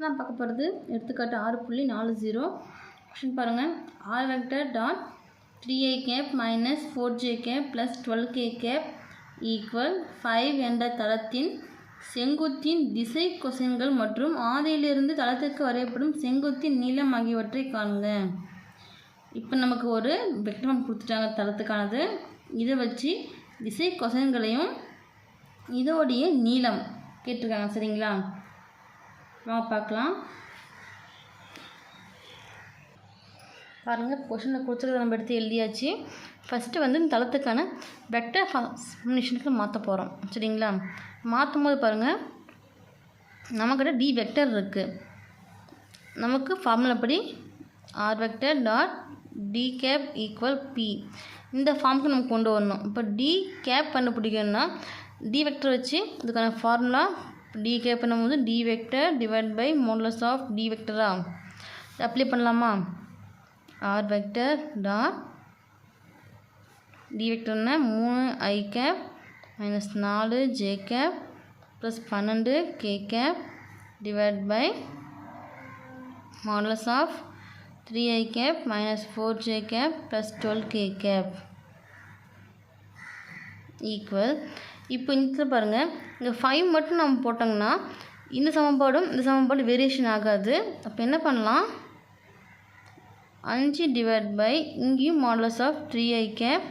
நான் பார்க்க போகிறது எடுத்துக்காட்டு ஆறு புள்ளி நாலு ஜீரோ கொஷின் பாருங்கள் R vector dot three A cap minus four J cap plus twelve K cap equal five என்ற தளத்தின் செங்குத்தின் திசை கொசைன்கள் மற்றும் ஆதியிலிருந்து தளத்திற்கு வரையப்படும் செங்குத்தின் நீளம் ஆகியவற்றை காணுங்க இப்போ நமக்கு ஒரு வெக்டரம் கொடுத்துட்டாங்க தளத்துக்கானது. இதை வச்சு திசை கொசைன்களையும் இதோடைய நீளம் கேட்டிருக்காங்க சரிங்களா? நம்ம பார்க்கலாம். பாருங்கள் கொஷனில் கொடுத்துருக்க நம்ம எடுத்து எழுதியாச்சு. ஃபஸ்ட்டு வந்து இந்த தளத்துக்கான வெக்டர் ஃபார்முலேஷனுக்கு மாற்ற போகிறோம் சரிங்களா? மாற்றும் போது பாருங்கள் நம்மக்கிட்ட டி வெக்டர் இருக்குது நமக்கு ஃபார்முலா படி R vector dot D cap equal P இந்த ஃபார்முக்கு நம்ம கொண்டு வரணும். இப்போ டி கேப் கண்டுபிடிக்கணும்னா டி வெக்டர் வச்சு இதுக்கான ஃபார்முலா டி கேப் பண்ணும்போது D vector divide by modulus of D வெக்டரா apply பண்ணலாமா? ஆர் வெக்டர் டாட் டி வெக்டர்னா மூணு ஐ கேப் மைனஸ் நாலு ஜே கேப் ப்ளஸ் பன்னெண்டு K cap divide by modulus of three I cap minus four J cap plus twelve K cap equal இப்போ இந்த பாருங்கள் இங்கே five மட்டும் நம்ம போட்டோங்கன்னா இந்த சமன்பாடும் இந்த சமன்பாடு வேரியேஷன் ஆகாது. அப்போ என்ன பண்ணலாம்? அஞ்சு டிவைட் பை இங்கேயும் modulus of three I cap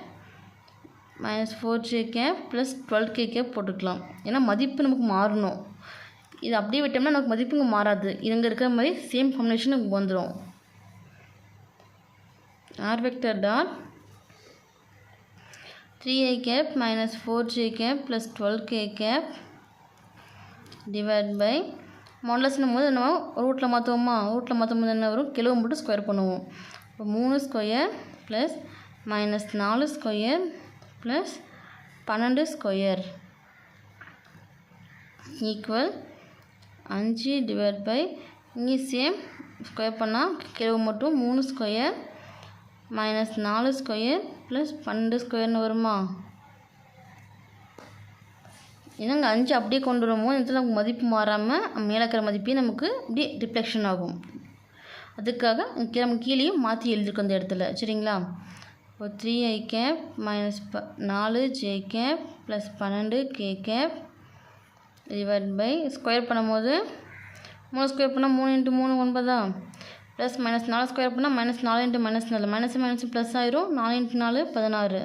minus four J cap plus twelve K cap போட்டுக்கலாம். ஏன்னா மதிப்பு நமக்கு மாறணும். இது அப்படியே விட்டோம்னா நமக்கு மதிப்பு இங்கே மாறாது. இங்கே இருக்கிற மாதிரி சேம் காம்பினேஷன் நமக்கு வந்துடும் R vector dot three cap cap minus four J cap plus twelve K cap divide by மாடலஸ்னும் போது நம்ம ரூட்டில் மாற்றுவோமா ரூட்டில் மாற்றும் போது என்ன வரும்? கிலோ மட்டும் ஸ்கொயர் பண்ணுவோம். இப்போ மூணு ஸ்கொயர் ப்ளஸ் மைனஸ் நாலு ஸ்கொயர் ப்ளஸ் பன்னெண்டு ஸ்கொயர் ஈக்குவல் அஞ்சு டிவைட் பை இங்கே சேம் ஸ்கொயர் பண்ணால் கிலோ மட்டும் மூணு ஸ்கொயர் மைனஸ் நாலு ஸ்கொயர் ப்ளஸ் பன்னெண்டு ஸ்கொயர்னு வருமா? என்னங்க அஞ்சு அப்படியே கொண்டு வரும்போது இந்த நமக்கு மதிப்பு மாறாமல் மேலே இருக்கிற மதிப்பே நமக்கு இப்படி ரிஃப்ளெக்ஷன் ஆகும். அதுக்காக கீழே நம்ம கீழேயும் மாற்றி எழுதிருக்கோம் அந்த இடத்துல. சரிங்களா? இப்போ த்ரீ ஐ கேப் மைனஸ் ப நாலு ஜே கேப் ப்ளஸ் பன்னெண்டு K cap divide by square பண்ணும்போது மூணு ஸ்கொயர் பண்ணால் மூணு இன்ட்டு மூணு ஒன்பதா? ப்ளஸ் மைனஸ் நாலு ஸ்கொயர் அப்படின்னா மைனஸ் நாலு இன்ட்டு மைனஸ் நாலு. மைனஸ் மைனஸ் ப்ளஸ் ஆயிரும். நாலு இன்ட்டு நாலு பதினாறு.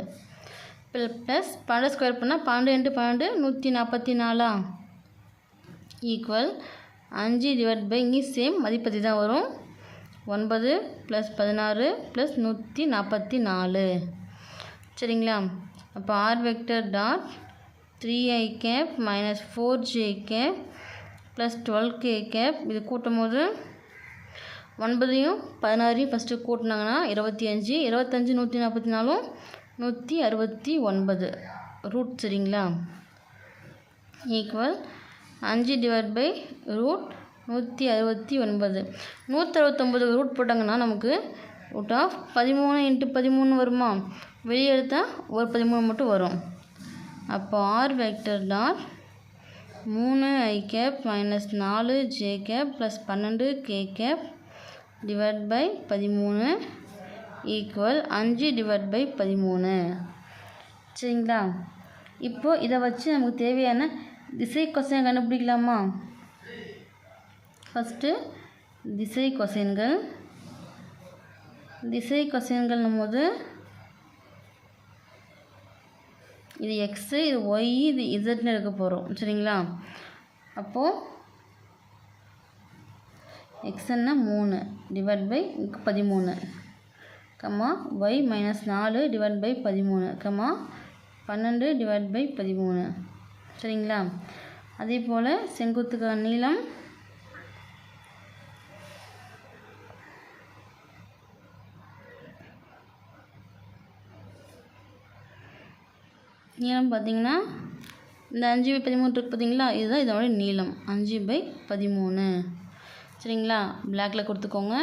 ப்ளஸ் பன்னெண்டு ஸ்கொயர் அப்படின்னா பன்னெண்டு இன்ட்டு பன்னெண்டு நூற்றி நாற்பத்தி நாலா ஈக்குவல் அஞ்சு டிவைட் பை இங்கே சேம் மதிப்பதி தான் வரும். ஒன்பது ப்ளஸ் பதினாறு ப்ளஸ் நூற்றி நாற்பத்தி நாலு சரிங்களா? அப்போ R vector dot three I cap minus four J cap plus twelve K cap இது கூட்டும் போது ஒன்பதையும் பதினாறையும் ஃபஸ்ட்டு கூட்டினாங்கன்னா இருபத்தி அஞ்சு இருபத்தஞ்சி நூற்றி நாற்பத்தி நாலும் நூற்றி அறுபத்தி ஒன்பது. ரூட் சரிங்களா? ஈக்குவல் அஞ்சு டிவைட் பை ரூட் நூற்றி அறுபத்தி ஒன்பது. நூற்றறுபத்தொம்பது ரூட் போட்டாங்கன்னா நமக்கு ரூட் ஆஃப் பதிமூணு இன்ட்டு பதிமூணு வருமா? வெளியே எடுத்தால் ஒரு பதிமூணு மட்டும் வரும். அப்போ ஆர் வெக்டர் டாட் மூணு ஐ கேப் மைனஸ் நாலு ஜே கேப் ப்ளஸ் பன்னெண்டு கே கேப் டிவைட் பை பதிமூணு ஈக்குவல் அஞ்சு டிவைட் பை பதிமூணு. சரிங்களா? இப்போது இதை வச்சு நமக்கு தேவையான திசை கொசைன் கண்டுபிடிக்கலாமா? ஃபஸ்ட்டு திசை கொசைன்கள். திசை கொசைன்கள்னும் போது இது எக்ஸு இது ஒய் இது இசட்னு எடுக்க போகிறோம் சரிங்களா? அப்போது எக்ஸ்ன்னா மூணு. டிவைட் பை பதிமூணு. கம்மா ஒய் மைனஸ் நாலு டிவைட் பை பதிமூணு. கம்மா பன்னெண்டு டிவைட் பை பதிமூணு. சரிங்களா? அதே போல் செங்குத்துக்கான நீளம். நீளம் பார்த்திங்கன்னா இந்த அஞ்சு பை பதிமூணு இருக்குது பார்த்தீங்களா? இதுதான் இதோட நீளம். அஞ்சு பை பதிமூணு. சரிங்களா? பிளாக்கில் கொடுத்துக்கோங்க.